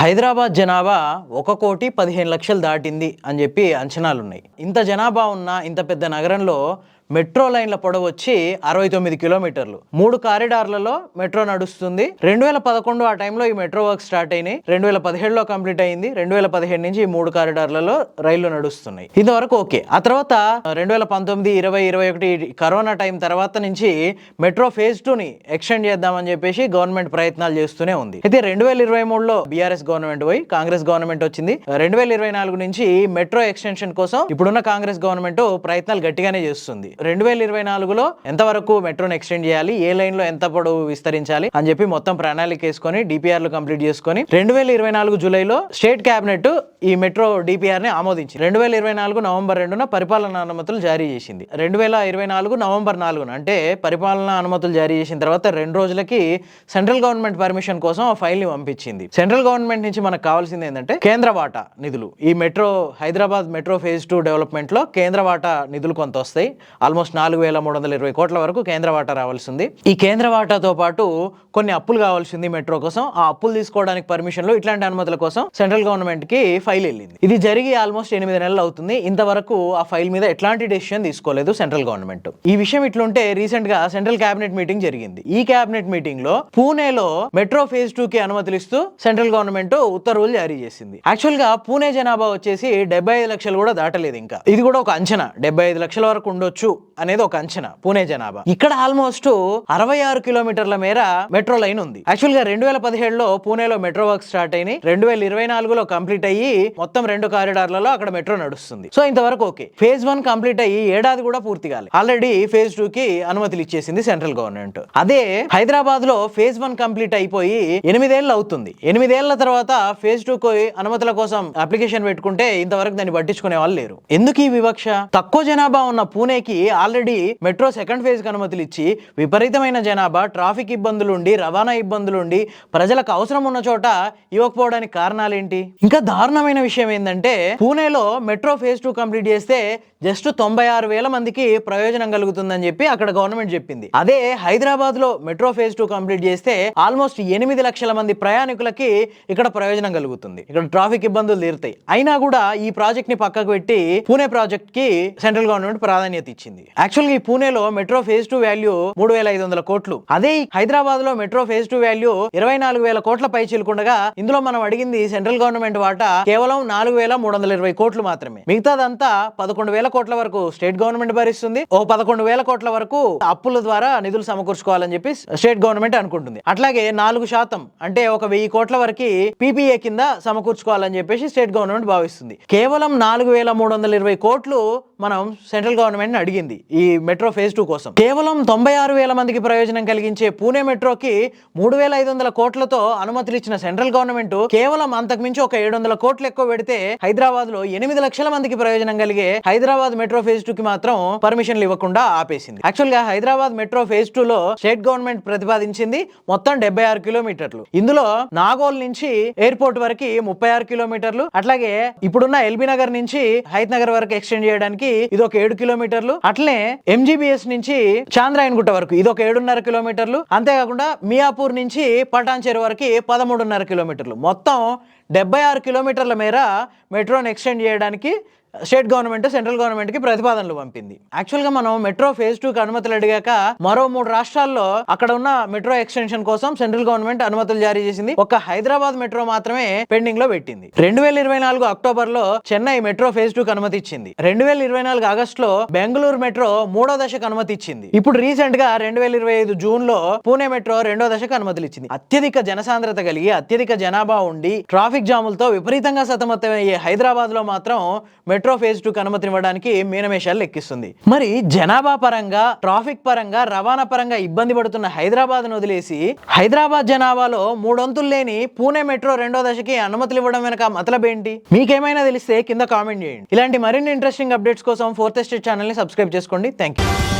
హైదరాబాద్ జనాభా ఒక కోటి పదిహేను లక్షలు దాటింది అని చెప్పి అంచనాలు ఉన్నాయి ఇంత జనాభా ఉన్న ఇంత పెద్ద నగరంలో మెట్రో లైన్ల పొడవు వచ్చి అరవై తొమ్మిది కిలోమీటర్లు. మూడు కారిడార్లలో మెట్రో నడుస్తుంది. రెండు వేల పదకొండు ఆ టైంలో ఈ మెట్రో వర్క్ స్టార్ట్ అయినాయి. రెండు వేల పదిహేడులో కంప్లీట్ అయింది. రెండు వేల పదిహేడు నుంచి ఈ మూడు కారిడార్లలో రైళ్ళు నడుస్తున్నాయి. ఇంతవరకు ఓకే. ఆ తర్వాత రెండు వేల పంతొమ్మిది ఇరవై ఇరవై ఒకటి కరోనా టైం తర్వాత నుంచి మెట్రో ఫేజ్ టూని ఎక్స్టెండ్ చేద్దామని చెప్పేసి గవర్నమెంట్ ప్రయత్నాలు చేస్తూనే ఉంది. అయితే రెండు వేల ఇరవై మూడులో బీఆర్ఎస్ గవర్నమెంట్ పోయి కాంగ్రెస్ గవర్నమెంట్ వచ్చింది. రెండు వేల ఇరవై నాలుగు నుంచి మెట్రో ఎక్స్టెన్షన్ కోసం ఇప్పుడున్న కాంగ్రెస్ గవర్నమెంట్ ప్రయత్నాలు గట్టిగానే చేస్తుంది. రెండు వేల ఇరవై నాలుగులో ఎంతవరకు మెట్రోని ఎక్స్టెండ్ చేయాలి? ఏ లైన్లో ఎంత పొడవు విస్తరించాలి? అని చెప్పి మొత్తం ప్రణాళిక వేసుకొని డిపిఆర్లు కంప్లీట్ చేసుకొని రెండు వేల ఇరవై నాలుగు జూలైలో స్టేట్ క్యాబినెట్ ఈ మెట్రో డిపిఆర్ని ఆమోదించింది. రెండు వేల ఇరవై నాలుగు నవంబర్ రెండున పరిపాలన అనుమతులు జారీ చేసింది. రెండు వేల ఇరవై నాలుగు నవంబర్ నాలుగున అంటే పరిపాలన అనుమతులు జారీ చేసిన తర్వాత రెండు రోజులకి సెంట్రల్ గవర్నమెంట్ పర్మిషన్ కోసం ఆ ఫైల్ని పంపించింది. సెంట్రల్ గవర్నమెంట్ నుంచి మనకు కావాల్సింది ఏంటంటే కేంద్ర వాటా నిధులు. ఈ metro Hyderabad metro phase two డెవలప్మెంట్లో కేంద్ర వాటా నిధులు కొంత వస్తాయి. ఆల్మోస్ట్ నాలుగు వేల మూడు వందల ఇరవై కోట్ల వరకు కేంద్ర వాటా రావాల్సింది. ఈ కేంద్ర వాటాతో పాటు కొన్ని అప్పులు కావాల్సింది మెట్రో కోసం. ఆ అప్పులు తీసుకోవడానికి పర్మిషన్లు ఇట్లాంటి అనుమతుల కోసం సెంట్రల్ గవర్నమెంట్కి ఫైల్ వెళ్ళింది. ఇది జరిగి ఆల్మోస్ట్ ఎనిమిది నెలలు అవుతుంది. ఇంతవరకు ఆ ఫైల్ మీద ఎట్లాంటి డెసిషన్ తీసుకోలేదు సెంట్రల్ గవర్నమెంట్. ఈ విషయం ఇట్లుంటే రీసెంట్గా సెంట్రల్ కేబినెట్ మీటింగ్ జరిగింది. ఈ కేబినెట్ మీటింగ్లో పూణేలో మెట్రో ఫేజ్ టూ కి అనుమతులు ఇస్తూ సెంట్రల్ గవర్నమెంట్ ఉత్తర్వులు జారీ చేసింది. యాక్చువల్గా పూణే జనాభా వచ్చేసి డెబ్బై ఐదు లక్షలు కూడా దాటలేదు ఇంకా. ఇది కూడా ఒక అంచనా. డెబ్బై ఐదు లక్షల వరకు ఉండొచ్చు అనేది ఒక అంచనా. పూణే జనాభా. ఇక్కడ ఆల్మోస్ట్ అరవై ఆరు కిలోమీటర్ల మేర మెట్రో లైన్ ఉంది. యాక్చువల్గా రెండు వేల పదిహేడులో పూణేలో మెట్రో వర్క్ స్టార్ట్ అయినాయి. రెండు వేల ఇరవై నాలుగులో కంప్లీట్ అయ్యి మొత్తం రెండు కారిడార్లలో అక్కడ మెట్రో నడుస్తుంది. సో ఇంతవరకు ఓకే. ఫేజ్ వన్ కంప్లీట్ అయ్యి ఏడాది కూడా పూర్తి కాలేదు ఆల్రెడీ ఫేజ్ టూ కి అనుమతులు ఇచ్చేసింది సెంట్రల్ గవర్నమెంట్ అదే హైదరాబాద్లో ఫేజ్ వన్ కంప్లీట్ అయిపోయి ఎనిమిదేళ్ళు అవుతుంది. ఎనిమిదేళ్ళ తర్వాత ఫేజ్ టూ కి అనుమతుల కోసం అప్లికేషన్ పెట్టుకుంటే ఇంతవరకు దాన్ని పట్టించుకునే వాళ్ళు లేరు. ఎందుకు ఈ వివక్ష? తక్కువ జనాభా ఉన్న పూణేకి ఆల్రెడీ మెట్రో సెకండ్ ఫేజ్కి అనుమతులు ఇచ్చి విపరీతమైన జనాభా ట్రాఫిక్ ఇబ్బందులు ఉండి రవాణా ఇబ్బందులు ఉండి ప్రజలకు అవసరం ఉన్న చోట ఇవ్వకపోవడానికి కారణాలేంటి? ఇంకా దారుణమైన విషయం ఏంటంటే పూణేలో మెట్రో ఫేజ్ టూ కంప్లీట్ చేస్తే జస్ట్ తొంభై ఆరు వేల మందికి ప్రయోజనం కలుగుతుందని చెప్పి అక్కడ గవర్నమెంట్ చెప్పింది. అదే హైదరాబాద్లో మెట్రో ఫేజ్ టూ కంప్లీట్ చేస్తే ఆల్మోస్ట్ ఎనిమిది లక్షల మంది ప్రయాణికులకి ఇక్కడ ప్రయోజనం కలుగుతుంది. ఇక్కడ ట్రాఫిక్ ఇబ్బందులు తీరుతాయి. అయినా కూడా ఈ ప్రాజెక్ట్ని పక్కకు పెట్టి పూణే ప్రాజెక్ట్కి సెంట్రల్ గవర్నమెంట్ ప్రాధాన్యత ఇచ్చింది. యాక్చువల్గా ఈ పూణేలో మెట్రో ఫేజ్ టూ వాల్యూ మూడు వేల ఐదు వందల కోట్లు. అదే హైదరాబాద్లో మెట్రో ఫేజ్ టూ వాల్యూ ఇరవై నాలుగు వేల కోట్ల పై చిలుకుండగా ఇందులో మనం అడిగింది సెంట్రల్ గవర్నమెంట్ వాటా కేవలం నాలుగు వేల మూడు వందల ఇరవై కోట్లు మాత్రమే. మిగతాదంతా పదకొండు వేల కోట్ల వరకు స్టేట్ గవర్నమెంట్ భరిస్తుంది. ఓ పదకొండు వేల కోట్ల వరకు అప్పుల ద్వారా నిధులు సమకూర్చుకోవాలని చెప్పి స్టేట్ గవర్నమెంట్ అనుకుంటుంది. అట్లాగే నాలుగు శాతం అంటే ఒక వెయ్యి కోట్ల వరకు పీపీఏ కింద సమకూర్చుకోవాలని చెప్పేసి స్టేట్ గవర్నమెంట్ భావిస్తుంది. కేవలం నాలుగు వేల మూడు వందల ఇరవై కోట్లు మనం సెంట్రల్ గవర్నమెంట్ అడిగింది. ఈ మెట్రో ఫేజ్ టూ కోసం. కేవలం తొంభై ఆరు వేల మందికి ప్రయోజనం కలిగించే పూణే మెట్రోకి మూడు వేల ఐదు వందల కోట్లతో అనుమతులు ఇచ్చిన సెంట్రల్ గవర్నమెంట్ కేవలం అంతకు మించి ఒక ఏడు వందల కోట్లు ఎక్కువ పెడితే హైదరాబాద్లో ఎనిమిది లక్షల మందికి ప్రయోజనం కలిగే హైదరాబాద్ మెట్రో ఫేజ్ టూ కి మాత్రం పర్మిషన్లు ఇవ్వకుండా ఆపేసింది. యాక్చువల్గా హైదరాబాద్ మెట్రో ఫేజ్ టూ లో స్టేట్ గవర్నమెంట్ ప్రతిపాదించింది మొత్తం డెబ్బై ఆరు కిలోమీటర్లు. ఇందులో నాగోల్ నుంచి ఎయిర్పోర్ట్ వరకు ముప్పై ఆరు కిలోమీటర్లు అట్లాగే ఇప్పుడున్న ఎల్బీ నగర్ నుంచి హైత్ నగర్ వరకు ఎక్స్టెండ్ చేయడానికి ఇది ఒక ఏడు కిలోమీటర్లు అట్లే ఎంజీబీఎస్ నుంచి చాంద్రాయన్ గుట్ట వరకు ఇది ఒక ఏడున్నర కిలోమీటర్లు. అంతేకాకుండా మియాపూర్ నుంచి పటాన్చేరు వరకు పదమూడున్నర కిలోమీటర్లు. మొత్తం డెబ్బై ఆరు కిలోమీటర్ల మేర మెట్రోని ఎక్స్టెండ్ చేయడానికి స్టేట్ గవర్నమెంట్ సెంట్రల్ గవర్నమెంట్కి ప్రతిపాదనలు పంపింది. యాక్చువల్గా మనం మెట్రో ఫేజ్ టూ కి అనుమతులు అడిగాక మరో మూడు రాష్ట్రాల్లో అక్కడ ఉన్న మెట్రో ఎక్స్టెన్షన్ కోసం సెంట్రల్ గవర్నమెంట్ అనుమతులు జారీ చేసింది. ఒక హైదరాబాద్ మెట్రో మాత్రమే పెండింగ్లో పెట్టింది. రెండు వేల ఇరవై నాలుగు అక్టోబర్లో చెన్నై మెట్రో ఫేజ్ టూ కి అనుమతి ఇచ్చింది. రెండు వేల ఇరవై నాలుగు ఆగస్ట్లో బెంగళూరు మెట్రో మూడో దశకు అనుమతి ఇచ్చింది. ఇప్పుడు రీసెంట్గా రెండు వేల ఇరవై ఐదు జూన్లో పూణే మెట్రో రెండో దశకు అనుమతులు ఇచ్చింది. అత్యధిక జనసాంద్రత కలిగి అత్యధిక జనాభా ఉండి ట్రాఫిక్ జాములతో విపరీతంగా సతమతమయ్యే హైదరాబాద్లో మాత్రం మెట్రో ఫేజ్ టూ అనుమతి ఇవ్వడానికి మీనమేషాలు లెక్కిస్తుంది. మరి జనాభా పరంగా ట్రాఫిక్ పరంగా రవాణా పరంగా ఇబ్బంది పడుతున్న హైదరాబాద్ వదిలేసి హైదరాబాద్ జనాభాలో మూడొంతులు లేని పూణే మెట్రో రెండో దశకి అనుమతులు ఇవ్వడం వెనక మతలబ్ ఏంటి? మీకేమైనా తెలిస్తే కింద కామెంట్ చేయండి. ఇలాంటి మరిన్ని ఇంట్రెస్టింగ్ అప్డేట్స్ కోసం ఫోర్త్ ఎస్టేట్ ఛానల్ని సబ్స్క్రైబ్ చేసుకోండి. Thank you